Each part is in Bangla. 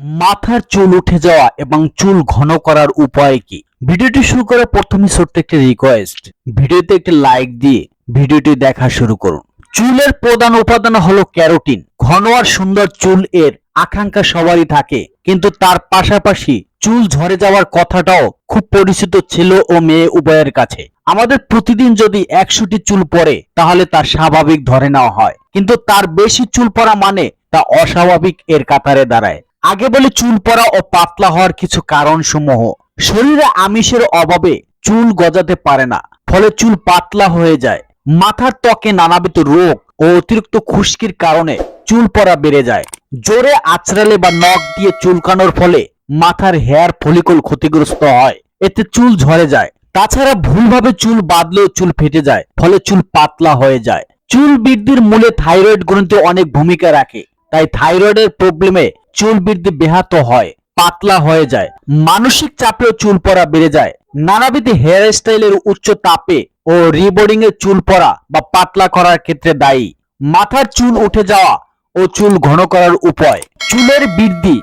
মাথার চুল উঠে যাওয়া এবং চুল ঘন করার উপায় কি? ভিডিওটি শুরু করার প্রথমে ছোট্ট একটি রিকোয়েস্ট ভিডিওতে একটি লাইক দিয়ে ভিডিওটি দেখা শুরু করুন। চুলের প্রধান উপাদান হলো ক্যারোটিন। ঘন আর সুন্দর চুল এর আকাঙ্ক্ষা সবারই থাকে, কিন্তু তার পাশাপাশি চুল ঝরে যাওয়ার কথাটাও খুব পরিচিত ছিল ও মেয়ে উভয়ের কাছে। আমাদের প্রতিদিন যদি একশোটি চুল পড়ে, তাহলে তা স্বাভাবিক ধরে নেওয়া হয়। কিন্তু তার বেশি চুল পড়া মানে তা অস্বাভাবিক এর কাতারে দাঁড়ায়। আগে বলে চুল পড়া ও পাতলা হওয়ার কিছু কারণ সমূহ শরীরে আমিষের অভাবে চুল গজাতে পারে না, ফলে চুল পাতলা হয়ে যায়। মাথার ত্বকে নানাবিধ রোগ ও অতিরিক্ত খুশকির কারণে চুল পড়া বেড়ে যায়। জোরে আছড়ালে বা নখ দিয়ে চুলকানোর ফলে মাথার হেয়ার ফলিকল ক্ষতিগ্রস্ত হয়, এতে চুল ঝরে যায়। তাছাড়া ভুলভাবে চুল বাঁধলেও চুল ফেটে যায়, ফলে চুল পাতলা হয়ে যায়। চুল বৃদ্ধির মূলে থাইরয়েড গ্রন্থি অনেক ভূমিকা রাখে। তাই থাইরয়েডের প্রবলেমে চুল বৃদ্ধি ব্যাহত হয়, পাতলা হয়ে যায়, মানসিক চাপেও চুল পড়া বেড়ে যায়। নানাবিধ হেয়ার স্টাইলের উচ্চ তাপে ও রিবোর্ডিং এর চুল পড়া বা পাতলা করার ক্ষেত্রে দায়ী। মাথার চুল উঠে যাওয়া ও চুল ঘন করার উপায়। চুলের বৃদ্ধি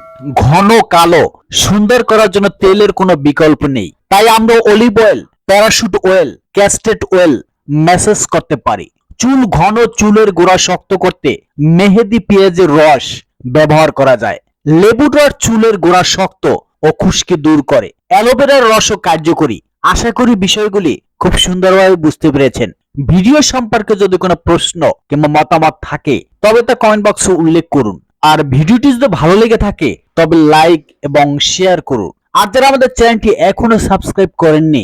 ঘন কালো, সুন্দর করার জন্য তেলের কোনো বিকল্প নেই। তাই আমরা olive oil Parachute oil castor oil massage করতে পারি। চুল ঘন চুলের গোড়া শক্ত করতে মেহেদি পেঁয়াজের রস ব্যবহার করা যায়। লেবুর রস চুলের গোড়া শক্ত ও খুশকি দূর করে। অ্যালোভেরার রসও কার্যকরী। আশা করি বিষয়গুলি খুব সুন্দরভাবে বুঝতে পেরেছেন। ভিডিও সম্পর্কে যদি কোনো প্রশ্ন কিংবা মতামত থাকে, তবে তা কমেন্ট বক্সে উল্লেখ করুন। আর ভিডিওটি যদি ভালো লেগে থাকে, তবে লাইক এবং শেয়ার করুন। আর যারা আমাদের চ্যানেলটি এখনও সাবস্ক্রাইব করেননি